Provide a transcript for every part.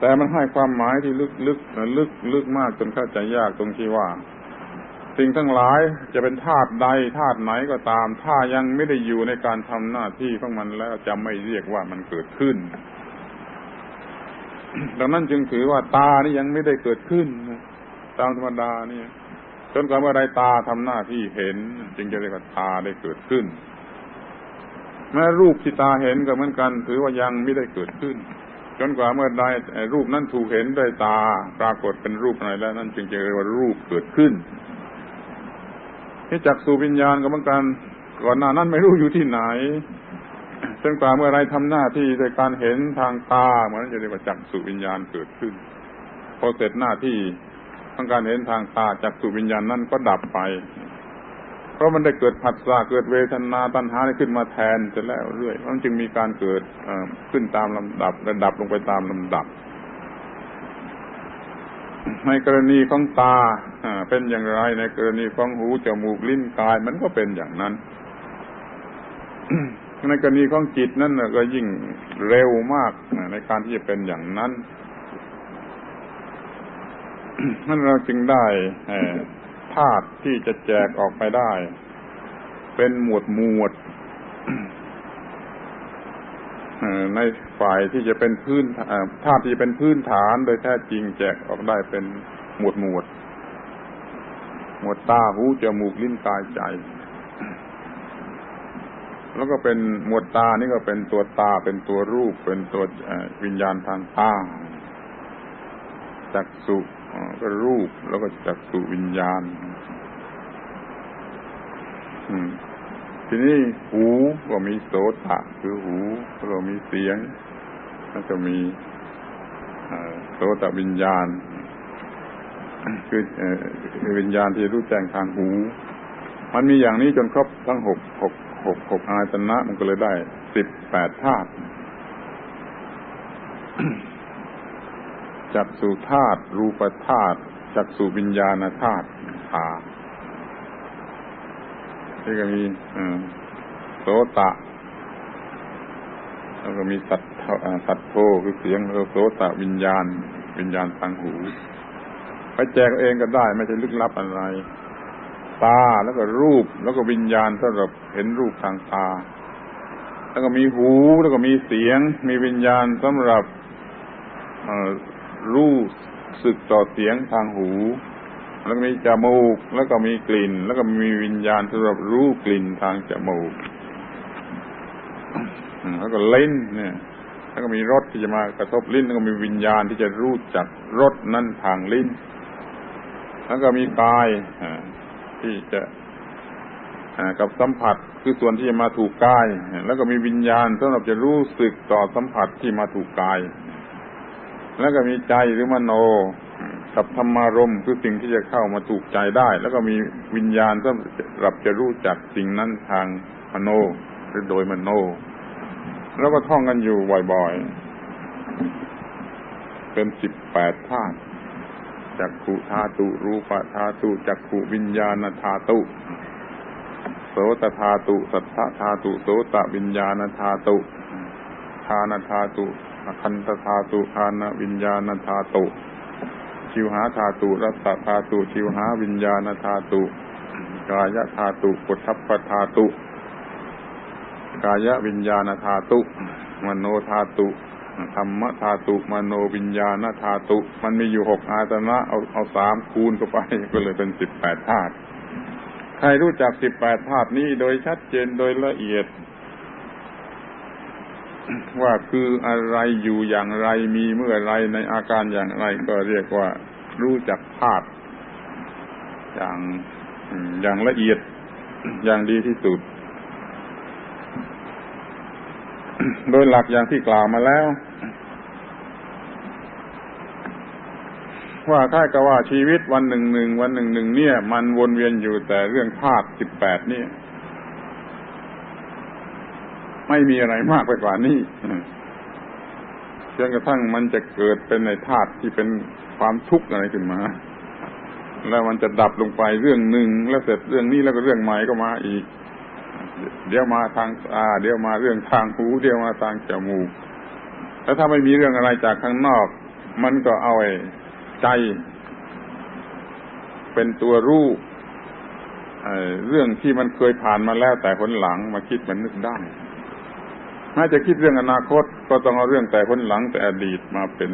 แต่มันให้ความหมายที่ลึกลึกลึกลึกมากจนเข้าใจยากตรงที่ว่า สิ่งทั้งหลายจะเป็นธาตุใดธาตุไหนก็ตาม ถ้ายังไม่ได้อยู่ในการทำหน้าที่ของมันแล้วจะไม่เรียกว่ามันเกิดขึ้น ดังนั้นจึงถือว่าตานี่ยังไม่ได้เกิดขึ้นตามธรรมดาเนี่ยจนกว่าเมื่อใดตาทำหน้าที่เห็น จึงจะเรียกว่าตาได้เกิดขึ้น แม้รูปที่ตาเห็นก็เหมือนกัน ถือว่ายังไม่ได้เกิดขึ้น จนกว่าเมื่อใดรูปนั้นถูกเห็นด้วยตา ปรากฏเป็นรูปอะไรแล้วนั่นจึงจะเรียกว่ารูปเกิดขึ้นที่จักสูวิญญาณก็เหมือนกันก่อนหน้านั้นไม่รู้อยู่ที่ไหนจนกว่าเมื่อไรทำหน้าที่โดยการเห็นทางตาเหมือนจะเรียกว่าจักสุวิญญาณเกิดขึ้นพอเสร็จหน้าที่ทางการเห็นทางตาจักสุวิญญาณนั้นก็ดับไป ราะมันได้เกิดผัสสะเกิดเวทนาตัณหาขึ้นมาแทนจะแล้วเรื่อยมันจึงมีการเกิดขึ้นตามลำดับและดับลงไปตามลำดับ ในกรณีของตาเป็นอย่างไรในกรณีของหูจมูกลิ้นกายมันก็เป็นอย่างนั้น ในกรณีของจิตนั่นก็ยิ่งเร็วมากในการที่จะเป็นอย่างนั้นนั่นเราจึงได้ ธาตุที่จะแจกออกไปได้ เป็นหมวดหมวดในฝ่ายที่จะเป็นพื้นธาตุที่เป็นพื้นฐานโดยแท้จริงแจกออกได้เป็นหมวดหมวด หมวดตาหูจมูกลิ้นกายใจ แล้วก็เป็นหมวดตานี่ก็เป็นตัวตาเป็นตัวรูป เป็นตัววิญญาณทางตาจักสุ ก็รูปแล้วก็จักสุวิญญาณทีนี้หูก็มีโสตะคือหูแล้วก็มีเสียงแล้วก็มีโสตวิญญาณ คือวิญญาณที่รู้แจ้งทางหู มันมีอย่างนี้จนครบทั้งหกหกหกหกอายตนะมันก็เลยได้สิบแปดธาตุ จักสุธาตุรูปธาตุจักสุวิญญาณธาตุขาที่ก็มีโสตะ แล้วก็มีสัตสัตโทคือเสียงโสตะวิญญาณ วิญญาณทางหูไปแจกเองก็ได้ไม่ใช่ลึกลับอะไร ตาแล้วก็รูปแล้วก็วิญญาณสำหรับเห็นรูปทางตา แล้วก็มีหูแล้วก็มีเสียง มีวิญญาณสำหรับ รู้สึกต่อเสียงทางหู แล้วมีจมูก แล้วก็มีกลิ่น แล้วก็มีวิญญาณสำหรับรู้กลิ่นทางจมูก แล้วก็ลิ้นเนี่ยแล้วก็มีรสที่จะมากระทบลิ้น แล้วก็มีวิญญาณที่จะรู้จักรสนั้นทางลิ้น แล้วก็มีกายที่จะกับสัมผัสคือส่วนที่จะมาถูกกาย แล้วก็มีวิญญาณสำหรับจะรู้สึกต่อสัมผัสที่มาถูกกาย แล้วก็มีใจหรือมโน กับธรรมารมคือสิ่งที่จะเข้ามาถูกใจได้ แล้วก็มีวิญญาณสำหรับจะรู้จักสิ่งนั้นทางมโนหรือโดยมโน แล้วก็ท่องกันอยู่บ่อยๆ เป็นสิบแปดธาตุจักขุธาตุ รูปธาตุ จักขุวิญญาณธาตุ โสตธาตุ สัทธธาตุ โสตวิญญาณธาตุทานธาตุ คันตธาตุทานวิญญาณธาตุ ชิวหาธาตุรัตธาตุ ชิวหาวิญญาณธาตุ กายธาตุปุถัพพธาตุ กายวิญญาณธาตุ มโนธาตุ ธรรมธาตุ มโนวิญญาณธาตุ มันมีอยู่หกอาตนะ เอาเอาสามคูณเข้าไป ก็เลยเป็นสิบแปดธาตุ ใครรู้จักสิบแปดธาตุนี้โดยชัดเจนโดยละเอียด ว่าคืออะไรอยู่อย่างไรมีเมื่อไรในอาการอย่างไรก็เรียกว่ารู้จักธาตุอย่างอย่างละเอียดอย่างดีที่สุด โดยหลักอย่างที่กล่าวมาแล้ว ว่าถ้าก็ว่าชีวิตวันหนึ่งหนึ่งวันหนึ่งหนึ่งเนี่ย มันวนเวียนอยู่แต่เรื่องธาตุสิบแปดนี่ ไม่มีอะไรมากไปกว่านี้จนกระทั่งมันจะเกิดเป็นในธาตุที่เป็นความทุกข์อะไรขึ้นมา แล้วมันจะดับลงไปเรื่องหนึ่งแล้วเสร็จเรื่องนี้แล้วก็เรื่องใหม่ก็มาอีก เดี๋ยวมาทางตาเดี๋ยวมาเรื่องทางหูเดี๋ยวมาทางจมูก แล้วถ้าไม่มีเรื่องอะไรจากข้างนอก มันก็เอาไอ้ใจ เป็นตัวรู้เรื่องที่มันเคยผ่านมาแล้วแต่คนหลังมาคิดมันนึกได้ แม้จะคิดเรื่องอนาคตก็ต้องเอาเรื่องแต่คนหลังแต่อดีตมาเป็น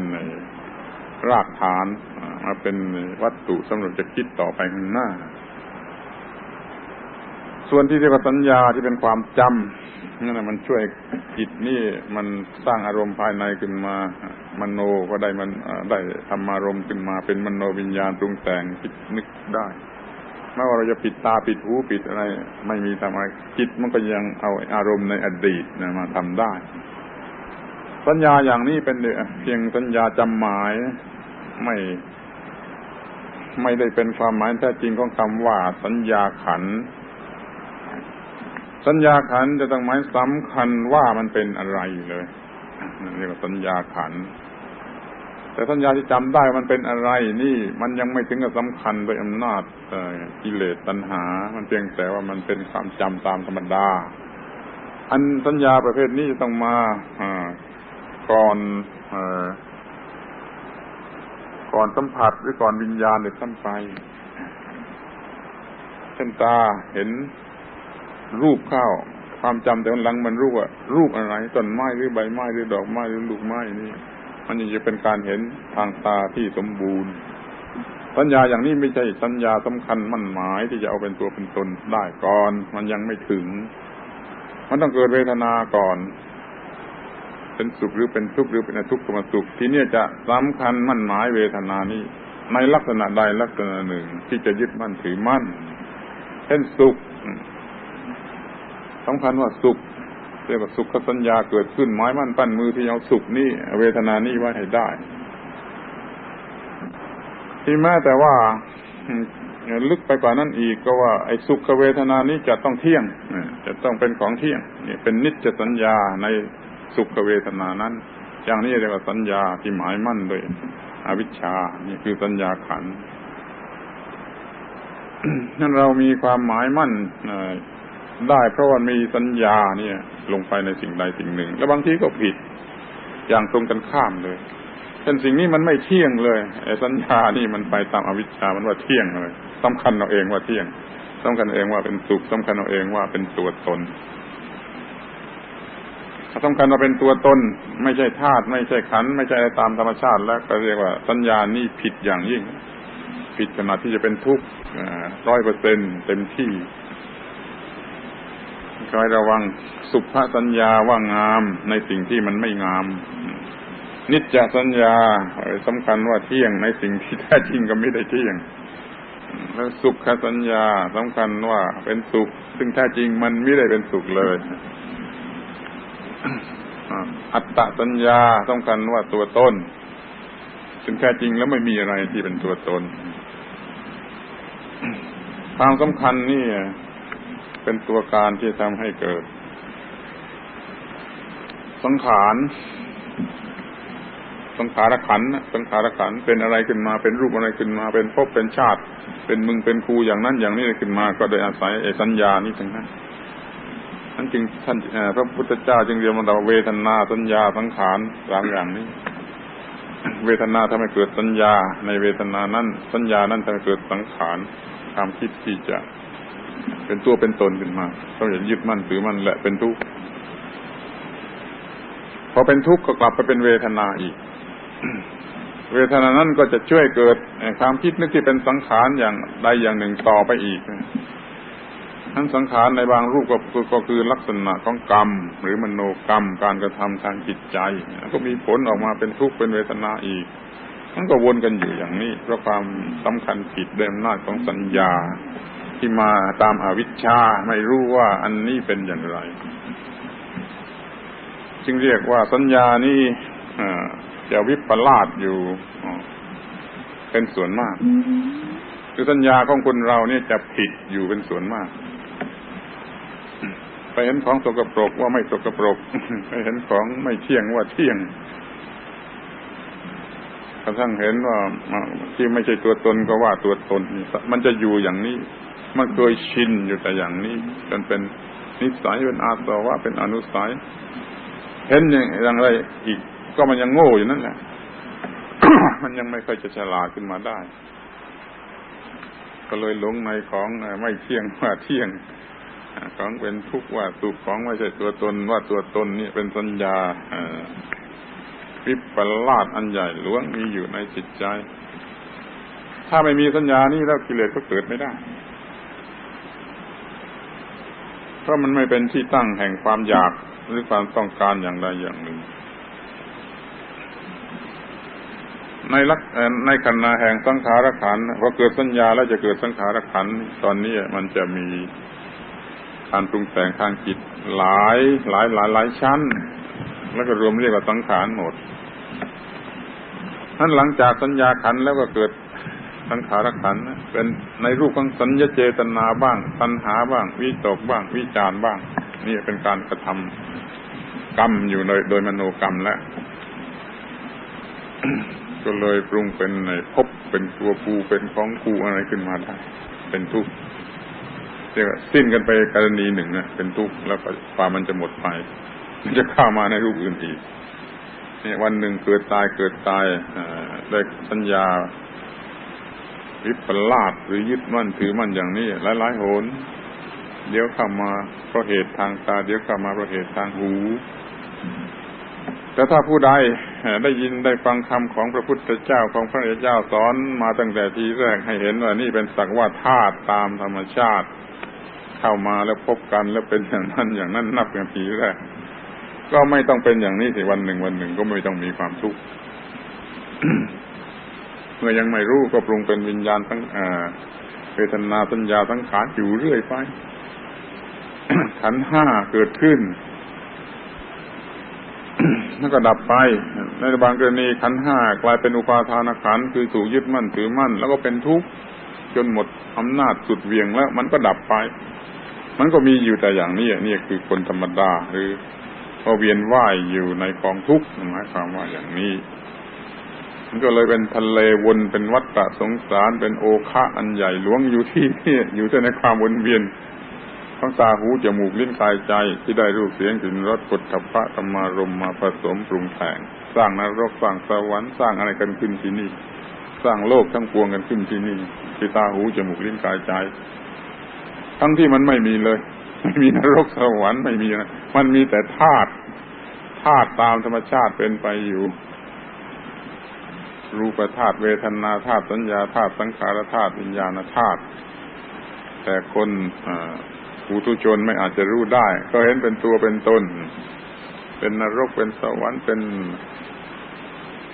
รากฐานมาเป็นวัตถุสำหรับจะคิดต่อไปข้างหน้า ส่วนที่เรียกว่าสัญญาที่เป็นความจำนั่นแหละมันช่วยจิตนี่มันสร้างอารมณ์ภายในขึ้นมามโนก็ได้มันได้ทำอารมณ์ขึ้นมาเป็นมโนวิญญาณปรุงแต่งคิดนึกได้ ไม่ว่าเราจะปิดตาปิดหูปิดอะไร ไม่มีทำอะไรจิตมันก็ยังเอาอารมณ์ในอดีตนะมาทำได้ สัญญาอย่างนี้เป็นเพียงสัญญาจำหมายไม่ ไม่ได้เป็นความหมายแท้จริงของคำว่า สัญญาขัน สัญญาขันจะต้องหมายสำคัญว่ามันเป็นอะไรเลยนั่เรียกว่าสัญญาขัน แต่สัญญาที่จำได้มันเป็นอะไร นี่มันยังไม่ถึงกับสำคัญโดยอำนาจกิเลสตัณหา มันเพียงแต่ว่ามันเป็นความจำตามธรรมดา อันสัญญาประเภทนี้ต้องมาก่อนก่อนสัมผัสหรือก่อนวิญญาณหรือซ้ำไปเช่นตาเห็นรูปเข้าความจำแต่หลังมันรู้ว่ารูปอะไรต้นไม้หรือใบไม้หรือดอกไม้หรือลูกไม้นี่ มันยังจะเป็นการเห็นทางตาที่สมบูรณ์ สัญญาอย่างนี้ไม่ใช่สัญญาสำคัญมั่นหมายที่จะเอาเป็นตัวเป็นตนได้ก่อน มันยังไม่ถึง มันต้องเกิดเวทนาก่อน เป็นสุขหรือเป็นทุกข์หรือเป็นอทุกข์ก็มาสุข ที่นี้จะสำคัญมั่นหมายเวทนานี้ในลักษณะใดลักษณะหนึ่งที่จะยึดมั่นถือมั่น เช่นสุขสำคัญว่าสุข เรียกว่าสุขสัญญาเกิดขึ้นไม้มั่นปั้นมือที่เอาสุขนี่เวทนานี่ไว้ให้ได้ที่แม้แต่ว่าลึกไปกว่านั้นอีกก็ว่าไอ้สุขเวทนานี้จะต้องเที่ยงจะต้องเป็นของเที่ยงนี่เป็นนิจสัญญาในสุขเวทนานั้น อย่างนี้เรียกว่าสัญญาที่หมายมั่นโดยอวิชชา นี่คือสัญญาขันนั่นเรามีความหมายมั่น ได้เพราะว่ามีสัญญาเนี่ย ลงไปในสิ่งใดสิ่งหนึ่ง แล้วบางทีก็ผิด อย่างตรงกันข้ามเลยเช่นสิ่งนี้มันไม่เที่ยงเลยไอ้สัญญานี่มันไปตามอวิชชามันว่าเที่ยงเลยสำคัญเราเองว่าเที่ยงสำคัญเองว่าเป็นสุขสำคัญเราเองว่าเป็นตัวตนสำคัญว่าเป็นตัวตนไม่ใช่ธาตุไม่ใช่ขันไม่ใช่ตามธรรมชาติแล้วก็เรียกว่าสัญญานี่ผิดอย่างยิ่ง ผิดขนาดที่จะเป็นทุกข์ร้อยเปอร์เซ็นเต็มที่ คอยระวังสุภสัญญาว่างามในสิ่งที่มันไม่งาม นิจจสัญญาสำคัญว่าเที่ยงในสิ่งที่แท้จริงก็ไม่ได้เที่ยง แล้วสุขสัญญาสำคัญว่าเป็นสุข ซึ่งแท้จริงมันไม่ได้เป็นสุขเลยอัตตสัญญาสำคัญว่าตัวตนซึ่งแท้จริงแล้วไม่มีอะไรที่เป็นตัวตนความสำคัญนี่ เป็นตัวการที่ทำให้เกิด สังขาร สังขารขัน สังขารขันเป็นอะไรขึ้นมา เป็นรูปอะไรขึ้นมา เป็นภพ เป็นชาติ เป็นมึง เป็นครูอย่างนั้นอย่างนี้ขึ้นมา ก็โดยอาศัยไอ้สัญญานี้ทั้งนั้นนั่นจึงท่านพระพุทธเจ้าจึงเรียกมันว่าเวทนาสัญญาสังขารสามอย่างนี้เวทนาทำให้เกิดสัญญา ในเวทนานั้นสัญญานั้นทำให้เกิดสังขารความคิดที่จะ เป็นตัวเป็นตนขึ้นมาเขาจะยึดมั่นถือมั่นและเป็นทุกข์พอเป็นทุกข์ก็กลับไปเป็นเวทนาอีก เวทนานั้นก็จะช่วยเกิดความคิดนึกที่เป็นสังขารอย่างใดอย่างหนึ่งต่อไปอีกนั้นสังขารในบางรูปก็คือก็คือลักษณะของกรรม หรือมโนกรรมการกระทำทางจิตใจก็มีผลออกมาเป็นทุกข์เป็นเวทนาอีกมันก็วนกันอยู่อย่างนี้เพราะความสำคัญผิดเดิมนาของสัญญา ที่มาตามอาวิชชาไม่รู้ว่าอันนี้เป็นอย่างไร จึงเรียกว่าสัญญานี้จะวิปลาสอยู่เป็นส่วนมาก คือสัญญาของคนเราเนี่ยจะผิดอยู่เป็นส่วนมากไปเห็นของสกปรกว่าไม่สกปรกไปเห็นของไม่เที่ยงว่าเที่ยง ระทั่งเห็นว่าที่ไม่ใช่ตัวตนก็ว่าตัวตนมันจะอยู่อย่างนี้ มันเคยชินอยู่แต่อย่างนี้จนเป็นนิสัยเป็นอาสวะเป็นอนุสัย เห็นอย่างไรอีกก็มันยังโง่อยู่นั่นแหละมันยังไม่เคยจะฉลาดขึ้นมาได้ ก็เลยหลงในของไม่เที่ยงว่าเที่ยงของเป็นทุกข์ว่าสุขของไม่ใช่ตัวตนว่าตัวตนนี่เป็นสัญญา วิปลาสอันใหญ่หลวงมีอยู่ในจิตใจ ถ้าไม่มีสัญญานี้แล้วกิเลสก็เกิดไม่ได้ เพราะมันไม่เป็นที่ตั้งแห่งความอยากหรือความต้องการอย่างใดอย่างหนึ่ง ในลักในขณะแห่งสังขารขันพอเกิดสัญญาแล้วจะเกิดสังขารขันตอนนี้มันจะมีการปรุงแต่งทางจิตหลายหลายหลายหลายชั้น แล้วก็รวมเรียกว่าสังขารหมด นั้นหลังจากสัญญาขันแล้วก็เกิดสังขารขันเป็นในรูปของสัญญเจตนาบ้างตัณหาบ้าง วิตกบ้าง วิจารบ้าง นี่เป็นการกระทำกรรมอยู่โดยโดยมโนกรรมแล้วก็เลยปรุงเป็นในพบเป็นตัวกูเป็นของกูอะไรขึ้นมาได้ เป็นทุกข์เรียกสิ้นกันไปกรณีหนึ่งนะเป็นทุกข์แล้วก็ความมันจะหมดไปมันจะเข้ามาในรูปอื่นอีก นี่ยวันหนึ่งเกิดตายเกิดตายได้สัญญาวิปลาสหรือยึดมั่นถือมั่นอย่างนี้หลายๆโหน เดี๋ยวเข้ามาเพราะเหตุทางตา เดี๋ยวเข้ามาเพราะเหตุทางหู แต่ถ้าผู้ใดได้ยินได้ฟังคำของพระพุทธเจ้าของพระเจ้าสอนมาตั้งแต่ทีแรกให้เห็นว่านี่เป็นสักว่าธาตุตามธรรมชาติ เข้ามาแล้วพบกันแล้วเป็นอย่างนั้นอย่างนั้นนับอย่างทีแรก ก็ไม่ต้องเป็นอย่างนี้สิวันหนึ่งวันหนึ่งก็ไม่ต้องมีความทุกข์เมื่อยังไม่รู้ก็ปรุงเป็นวิญญาณทั้งเวทนาสัญญาทั้งขานอยู่เรื่อยไปขันห้าเกิดขึ้นแล้วก็ดับไป ในบางกรณีขันห้ากลายเป็นอุปาทานขันคือถูกยึดมั่นถือมั่น แล้วก็เป็นทุกข์จนหมดอำนาจสุดเวียงแล้ว มันก็ดับไป มันก็มีอยู่แต่อย่างนี้นี่คือคนธรรมดาหรือ พอเวียนว่ายอยู่ในกองทุกข์หมายความว่าอย่างนี้ มันก็เลยเป็นทะเลวนเป็นวัฏฏะสงสารเป็นโอคะอันใหญ่หลวงอยู่ที่นี่อยู่แต่ในความวนเวียนทั้งตาหูจมูกลิ้นกายใจที่ได้รูปเสียงกลิ่นรสปุถะพระธรรมารมมาผสมปรุงแต่งสร้างนรกสร้างสวรรค์สร้างอะไรกันขึ้นที่นี่ สร้างโลกทั้งปวงกันขึ้นที่นี่ที่ตาหูจมูกลิ้นกายใจ ทั้งที่มันไม่มีเลย ไม่มีนรกสวรรค์ไม่มีนะ มันมีแต่ธาตุธาตุตามธรรมชาติเป็นไปอยู่ รูปธาตุเวทนาธาตุสัญญาธาตุสังขารธาตุวิญญาณธาตุแต่คนปุถุชนไม่อาจจะรู้ได้ ก็เห็นเป็นตัวเป็นตน เป็นนรกเป็นสวรรค์เป็น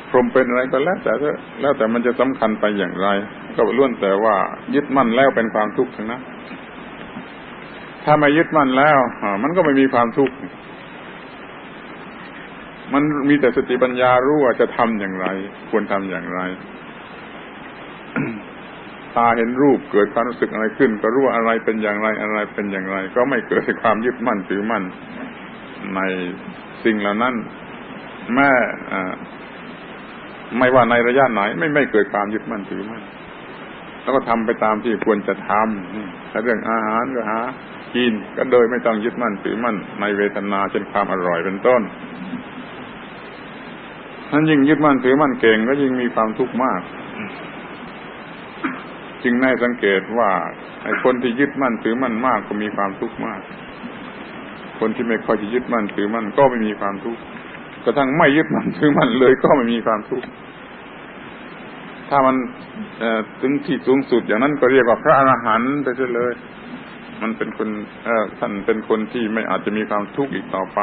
พรหมเป็นอะไรก็แล้วแต่แล้วแต่มันจะสำคัญไปอย่างไร ก็ล้วนแต่ว่ายึดมั่นแล้วเป็นความทุกข์ทั้งนั้น ถ้าไม่ยึดมั่นแล้วมันก็ไม่มีความทุกข์มันมีแต่สติปัญญารู้ว่าจะทำอย่างไร ควรทำอย่างไร ตาเห็นรูปเกิดความรู้สึกอะไรขึ้น ก็รู้ว่าอะไรเป็นอย่างไรอะไรเป็นอย่างไร ก็ไม่เกิดความยึดมั่นถือมั่น ในสิ่งเหล่านั้น แม่ไม่ว่าในระยะไหน ไม่ไม่เกิดความยึดมั่นถือมั่นแล้วก็ทำไปตามที่ควรจะทำถ้าเรื่องอาหารก็หา กิน ก็โดยไม่ต้องยึดมั่นถือมั่นในเวทนาเช่นความอร่อยเป็นต้นนั้นยิ่งยึดมั่นถือมั่นเก่งก็ยิ่งมีความทุกข์มาก จึงได้สังเกตว่าไอ้คนที่ยึดมั่นถือมั่นมากก็มีความทุกข์มาก คนที่ไม่ค่อยจะยึดมั่นถือมั่นก็ไม่มีความทุกข์กระทั่งไม่ยึดมั่นถือมั่นเลยก็ไม่มีความทุกข์ถ้ามันถึงที่สูงสุดอย่างนั้นก็เรียกว่าพระอรหันต์ไปเลย มันเป็นคนท่านเป็นคนที่ไม่อาจจะมีความทุกข์อีกต่อไป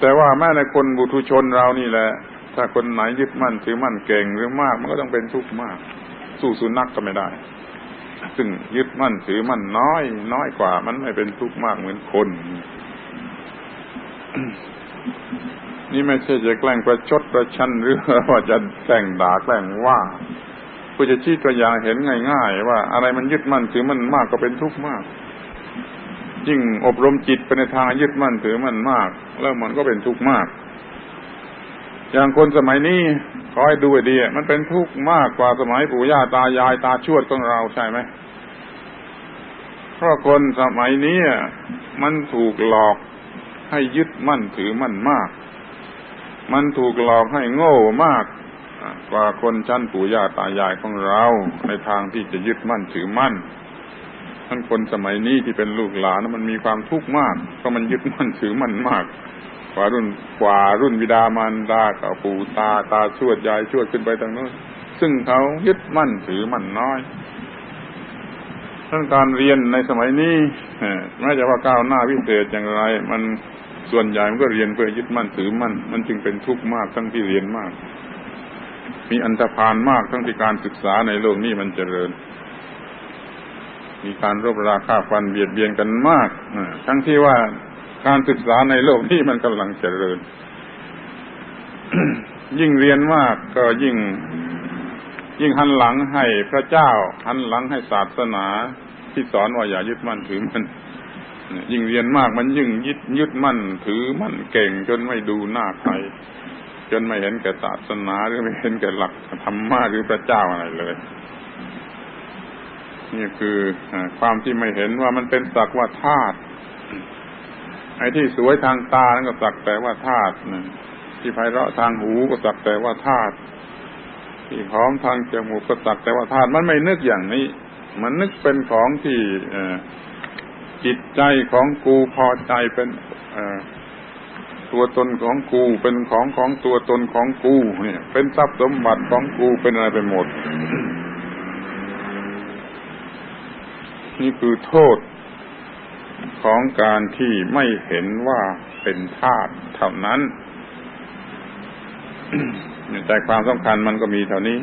แต่ว่าแม้ในคนบุตุชนเรานี่แหละ ถ้าคนไหนยึดมั่นถือมั่นเก่งหรือมาก มันก็ต้องเป็นทุกข์มาก สู้สุนัขกก็ไม่ได้ ซึ่งยึดมั่นถือมั่นน้อย น้อยกว่า มันไม่เป็นทุกข์มากเหมือนคน นี่ไม่ใช่จะแกล้งประชดประชันหรือว่าจะแกล้งด่าแกล้งว่า พื่อจะชี้ตัวอย่างเห็นง่ายๆว่าอะไรมันยึดมั่นถือมันมากก็เป็นทุกข์มาก ยิ่งอบรมจิตไปในทางยึดมั่นถือมันมาก แล้วมันก็เป็นทุกข์มาก อย่างคนสมัยนี้ขอให้ดูดีมันเป็นทุกข์มากกว่าสมัยปู่ย่าตายายตาชวดของเราใช่ไหมเพราะคนสมัยนี้มันถูกหลอกให้ยึดมั่นถือมั่นมาก มันถูกหลอกให้โง่มาก กว่าคนชั้นปู่ย่าตายายของเรา ในทางที่จะยึดมั่นถือมั่นท่านคนสมัยนี้ที่เป็นลูกหลานมันมีความทุกข์มากเพราะมันยึดมั่นถือมั่นมาก กว่ารุ่นกว่ารุ่นบิดามารดากับปู่ตาตาชวดยายชวดขึ้นไปทางโน้นซึ่งเขายึดมั่นถือมั่นน้อยท่านการเรียนในสมัยนี้แม้จะว่าก้าวหน้าวิเศษอย่างไร มันส่วนใหญ่มันก็เรียนเพื่อยึดมั่นถือมั่นมันจึงเป็นทุกข์มากทั้งที่เรียนมาก มีอันธพาลมากทั้งที่การศึกษาในโลกนี้มันเจริญ มีการรบราค่าฟันเบียดเบียนกันมากทั้งที่ว่าการศึกษาในโลกนี้มันกำลังเจริญ ยิ่งเรียนมากก็ยิ่ง ยิ่งหันหลังให้พระเจ้า หันหลังให้ศาสนา ที่สอนว่าอย่ายึดมั่นถือมันยิ่งเรียนมากมันยิ่งยึดยึดมั่นถือมั่นเก่งจนไม่ดูหน้าใคร จนไม่เห็นแก่ศาสนาหรือไม่เห็นแก่หลักธรรมะหรือพระเจ้าอะไรเลย นี่คือความที่ไม่เห็นว่ามันเป็นสักว่าธาตุไอ้ที่สวยทางตานั่นก็สักแต่ว่าธาตุที่ไพเราะทางหูก็สักแต่ว่าธาตุที่หอมทางจมูกก็สักแต่ว่าธาตุมันไม่นึกอย่างนี้ มันนึกเป็นของที่จิตใจของกูพอใจเป็น ตัวตนของกู เป็นของของตัวตนของกูเนี่ยเป็นทรัพย์สมบัติของกูเป็นอะไรไปหมด นี่คือโทษของการที่ไม่เห็นว่าเป็นธาตุเท่านั้นใจความสำคัญมันก็มีเท่านี้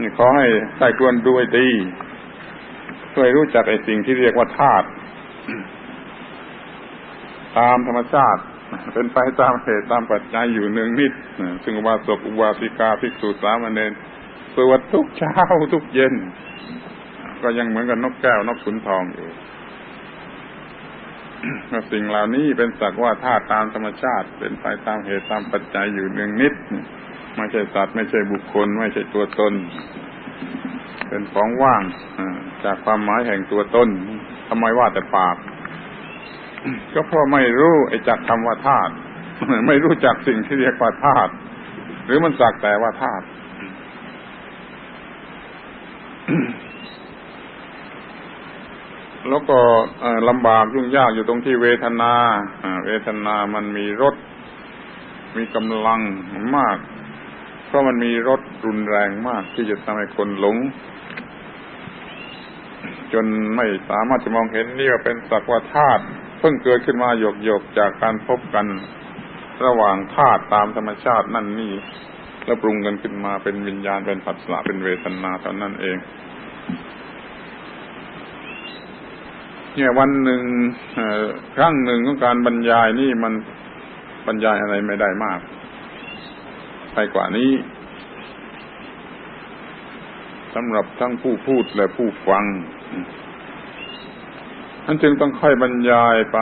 นี่ขอให้ใส่กวนด้วยดีช่วยรู้จักไอ้สิ่งที่เรียกว่าธาตุ ตามธรรมชาติ เป็นไปตามเหตุตามปัจจัยอยู่เนืองนิด ซึ่งอุบาสกอุบาสิกาภิกษุสามเณรสวดทุกเช้าทุกเย็น ก็ยังเหมือนกับนกแก้วนกขุนทองอยู่สิ่งเหล่านี้เป็นสักว่าธาตุตามธรรมชาติ เป็นไปตามเหตุตามปัจจัยอยู่เนืองนิด ไม่ใช่สัตว์ไม่ใช่บุคคล ไม่ใช่ตัวตน เป็นของว่างจากความหมายแห่งตัวตนทำไมว่าแต่ปาก ก็เพราะไม่รู้ไอ้จักคำว่าธาตุไม่รู้จักสิ่งที่เรียกว่าธาตุหรือมันสักแต่ว่าธาตุแล้วก็ลำบากยุ่งยากอยู่ตรงที่เวทนาเวทนามันมีรสมีกำลังมาก เพราะมันมีรสรุนแรงมากที่จะทำให้คนหลง จนไม่สามารถจะมองเห็นนี่ว่าเป็นสักว่าธาตุ พิ่งเกิดขึ้นมาหยกหยกจากการพบกันระหว่างธาตุตามธรรมชาตินั่นนี่ แล้วปรุงกันขึ้นมาเป็นวิญญาณเป็นผัสสะเป็นเวทนาเท่านั้นเอง เนี่ยวันหนึ่งครั้งหนึ่งของการบรรยายนี่มันบรรยายอะไรไม่ได้มาก ไปกว่านี้สำหรับทั้งผู้พูดและผู้ฟัง นันจึงต้องค่อยบรรยายไป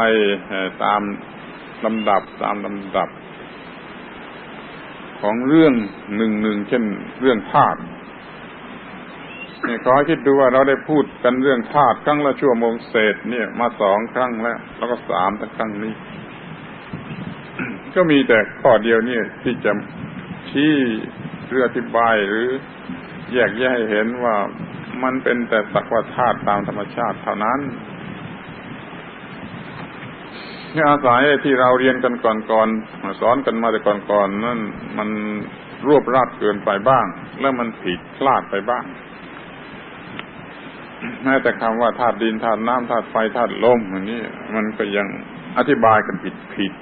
ตามลำดับตามลำดับ ของเรื่องหนึ่งหนึ่งเช่นเรื่องธาตุนี่ขอให้คิดดูว่าเราได้พูดกันเรื่องธาตุครั้งละชั่วโมงเศษเนี่ย มาสองครั้งแล้ว แล้วก็สามครั้งนี้ ก็มีแต่ข้อเดียวนี่ที่จะชี้หรืออธิบายหรือแยกแยะให้เห็นว่ามันเป็นแต่สักว่าธาตุตามธรรมชาติเท่านั้น อาศัยที่เราเรียนกันก่อนๆสอนกันมาแต่ก่อนๆนั่นมันรวบรัดเกินไปบ้าง แล้วมันผิดพลาดไปบ้างแม้แต่คำว่าธาตุดินธาตุน้ำธาตุไฟธาตุลมอันนี้มันก็ยังอธิบายกันผิดผิด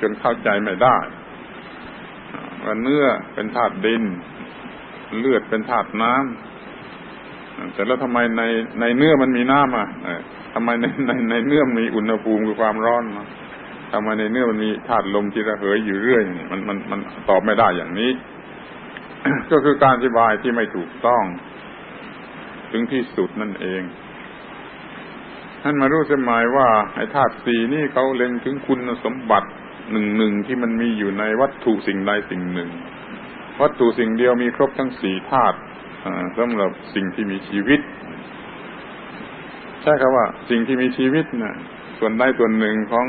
จนเข้าใจไม่ได้ว่าเนื้อเป็นธาตุดิน เลือดเป็นธาตุน้ำ แต่แล้วทำไมในในเนื้อมันมีน้ำอะทำไมในในในเนื้อมีอุณหภูมิคือความร้อนทำไมในเนื้อมันมีธาตุลมที่ระเหยอยู่เรื่อยมันมันมันตอบไม่ได้อย่างนี้ ก็คือการอธิบายที่ไม่ถูกต้อง ถึงที่สุดนั่นเองท่านมารู้สมัยว่าไอ้ธาตุสี่นี่เขาเล็งถึงคุณสมบัติหนึ่งหนึ่งที่มันมีอยู่ในวัตถุสิ่งใดสิ่งหนึ่ง วัตถุสิ่งเดียวมีครบทั้งสี่ธาตุ สำหรับสิ่งที่มีชีวิตใช่ครับว่า สิ่งที่มีชีวิตนะ่ะส่วนใดส่วนหนึ่งของ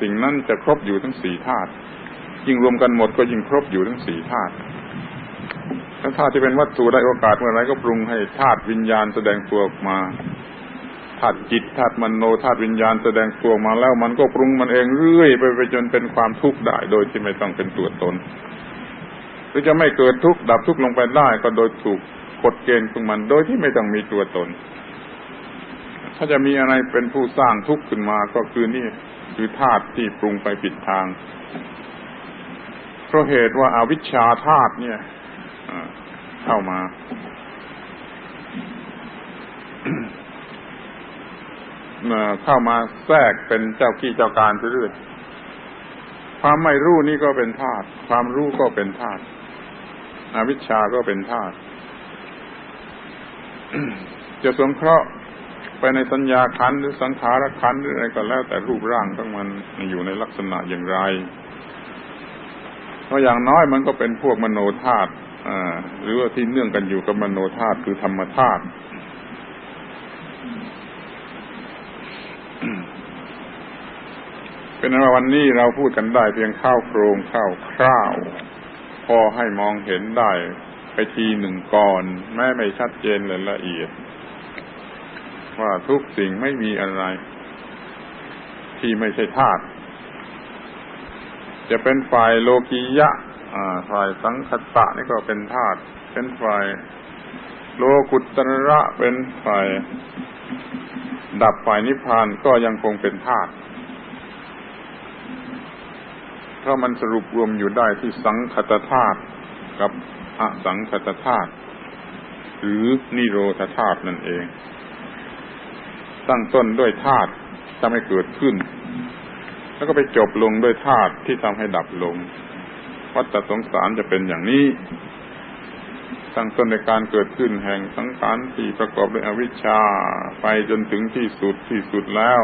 สิ่งนั้นจะครบอยู่ทั้งสี่ธาตุยิ่งรวมกันหมดก็ยิ่งครบอยู่ทั้งสี่ธาตุถ้าธาตุที่เป็นวัตถุได้โอกาสเมื่อไรก็ปรุงให้ธาตุวิญญาณแสดงตัวออกมาธาตุจิตธาตุมโนธาตุวิญญาณแสดงตัวมาแล้วมันก็ปรุงมันเองเรื่อยไปไปจนเป็นความทุกข์ได้ โดยที่ไม่ต้องเป็นตัวตนหรือจะไม่เกิดทุกข์ดับทุกข์ลงไปได้ก็โดยถูก กฎเกณฑ์ของมัน โดยที่ไม่ต้องมีตัวตน ถ้าจะมีอะไรเป็นผู้สร้างทุกข์ขึ้นมาก็คือนี่คือธาตุที่ปรุงไปผิดทาง เพราะเหตุว่าอาวิชชาธาตุเนี่ยเข้ามา เข้ามาแทรกเป็นเจ้าขี้เจ้าการเรื่อยความไม่รู้นี่ก็เป็นธาตุความรู้ก็เป็นธาตุอวิชชาก็เป็นธาตุ จะสงเคราะห์ไปในสัญญาขันหรือสังขารขันหรืออะไรก็แล้ว แต่รูปร่างของมันอยู่ในลักษณะอย่างไรเพราะอย่างน้อยมันก็เป็นพวกมโนธาตุหรือว่าที่เนื่องกันอยู่กับมโนธาตุคือธรรมธาตุเป็นว่าวันนี้เราพูดกันได้เพียงข้าวโครงข้าวคร่าว พอให้มองเห็นได้ ไปทีหนึ่งก่อน แม้ไม่ชัดเจนเลยละเอียด ว่าทุกสิ่งไม่มีอะไร ที่ไม่ใช่ธาตุจะเป็นฝ่ายโลกียะฝ่ายสังคตะนี่ก็เป็นธาตุเป็นฝ่ายโลกุตระเป็นฝ่ายดับฝ่ายนิพพานก็ยังคงเป็นธาตุเพรามันสรุปรวมอยู่ได้ที่สังคตธาตุกับ อสังคตธาตุหรือนิโรธธาตุนั่นเอง ตั้งต้นด้วยธาตุทำให้เกิดขึ้น แล้วก็ไปจบลงด้วยธาตุที่ทำให้ดับลง วัฏสงสารจะเป็นอย่างนี้ ตั้งต้นในการเกิดขึ้นแห่งสังขารที่ประกอบด้วยอวิชชาไปจนถึงที่สุดที่สุดแล้ว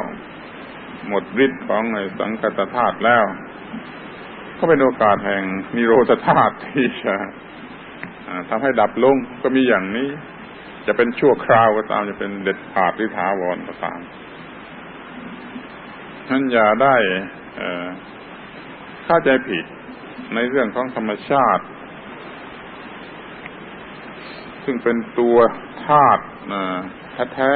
หมดฤทธิ์ของไอ้สังคตธาตุแล้ว ก็เป็นโอกาสแห่งนิโรธธาตุที่จะ ทำให้ดับลงก็มีอย่างนี้ จะเป็นชั่วคราวก็ตามจะเป็นเด็ดขาดหรือถาวรก็ตามนั้นอย่าได้เข้าใจผิดในเรื่องของธรรมชาติ ซึ่งเป็นตัวธาตุแท้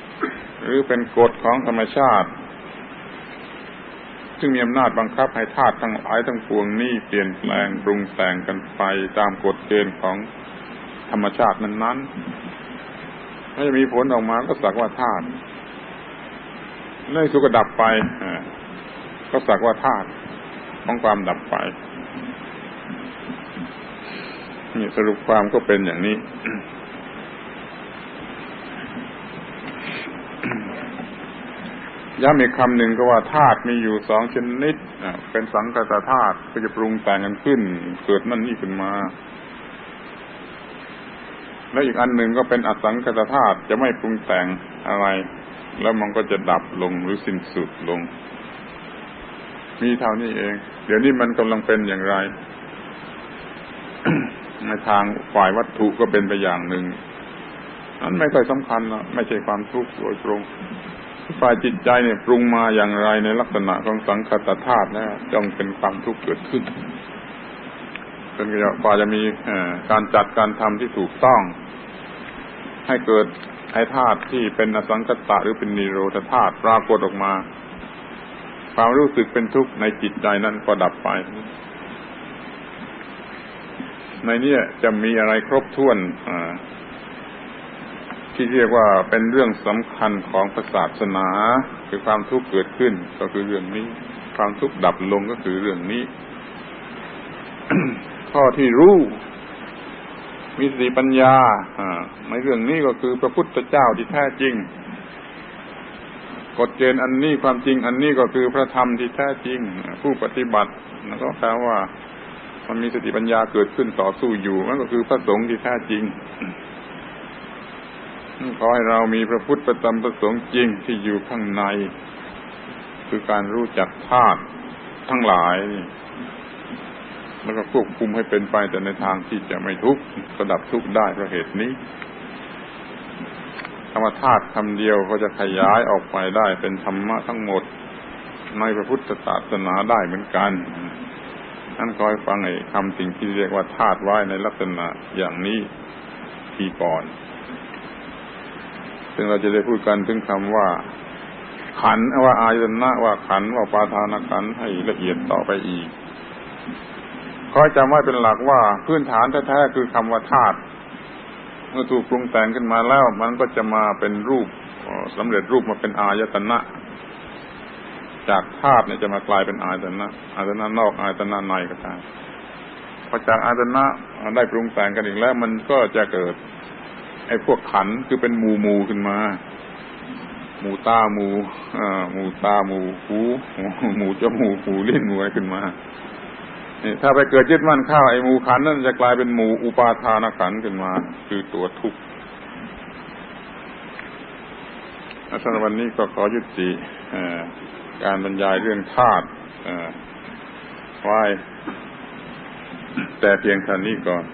ๆหรือเป็นกฎของธรรมชาติ ซึ่งมีอำนาจบังคับให้ธาตุทั้งหลายทั้งปวงนี้เปลี่ยนแปลงปรุงแต่งกันไปตามกฎเกณฑ์ของธรรมชาตินั้นๆถ้าจะมีผลออกมาก็สักว่าธาตุในสุกดับไปก็สักว่าธาตุของความดับไปนี่สรุปความก็เป็นอย่างนี้ ย้ำอีกคำหนึ่งก็ว่าธาตุมีอยู่สองชนิดเป็นสังกัตธาตุก็จะปรุงแต่งกันขึ้น เกิดนั่นนี่ขึ้นมา แล้วอีกอันหนึ่งก็เป็นอสังกัตธาตุจะไม่ปรุงแต่งอะไร แล้วมันก็จะดับลงหรือสิ้นสุดลง มีเท่านี้เอง เดี๋ยวนี้มันกำลังเป็นอย่างไร ในทางฝ่ายวัตถุก็เป็นไปอย่างหนึ่งนั้นไม่ค่อยสำคัญนะไม่ใช่ความทุกข์โดยตรง ฝ่ายจิตใจเนี่ยปรุงมาอย่างไรในลักษณะของสังคตธาตุแล้วจงเป็นความทุกข์เกิดขึ้นจนกว่าจะมีการจัดการทำที่ถูกต้อง ให้เกิดไอ้ธาตุที่เป็นอสังคตะหรือเป็นนิโรธธาตุปรากฏออกมา ความรู้สึกเป็นทุกข์ในจิตใจนั้นก็ดับไป ในนี้จะมีอะไรครบถ้วน ที่เรียกว่าเป็นเรื่องสำคัญของศาสนา คือความทุกข์เกิดขึ้นก็คือเรื่องนี้ ความทุกข์ดับลงก็คือเรื่องนี้ ข้อที่รู้มีสติปัญญาในเรื่องนี้ก็คือพระพุทธเจ้าที่แท้จริงกฎเกณฑ์อันนี้ความจริง อันนี้ก็คือพระธรรมที่แท้จริง ผู้ปฏิบัติแล้วก็แปลว่า มันมีสติปัญญาเกิดขึ้นต่อสู้อยู่นั่นก็คือพระสงฆ์ที่แท้จริง ขอให้เรามีพระพุทธประจำประสงค์จริงที่อยู่ข้างใน คือการรู้จักธาตุทั้งหลาย แล้วก็ควบคุมให้เป็นไปแต่ในทางที่จะไม่ทุกข์สดับทุกข์ได้เพราะเหตุนี้คำว่าธาตุคำเดียวก็จะขยายออกไปได้เป็นธรรมะทั้งหมดในพระพุทธศาสนาได้เหมือนกันท่านคอยฟังไอ้คำสิ่งที่เรียกว่าธาตุไว้ในลักษณะอย่างนี้ทีก่อน ซึ่งเราจะได้พูดกันถึงคำว่า ขันว่าอายตนะว่าขันว่าปาทานขันให้ละเอียดต่อไปอีกคอจำไว้เป็นหลักว่าพื้นฐานแท้ๆคือคำว่าธาตุเมื่อถูกปรุงแต่งขึ้นมาแล้ว มันก็จะมาเป็นรูปสำเร็จรูปมาเป็นอายตนะ จากธาตุเนี่ยจะมากลายเป็นอายตนะอายตนะนอกอายตนะในก็ตามพอจากอายตนะได้ปรุงแต่งกันอีกแล้ว มันก็จะเกิด ไอ้พวกขันคือเป็นหมูหมูขึ้นมา หมูตาหมูอ่าหมูตาหมูหูหมูจมูกหูลิ้นหมูอะไรขึ้นมาถ้าไปเกิดยึดมั่นข้าวไอ้หมูขันนั่นจะกลายเป็นหมูอุปาทานขันขึ้นมา คือตัวทุกข์สำหรับวันนี้ก็ขอยุติการบรรยายเรื่องธาตุไว้แต่เพียงเท่านี้ก่อน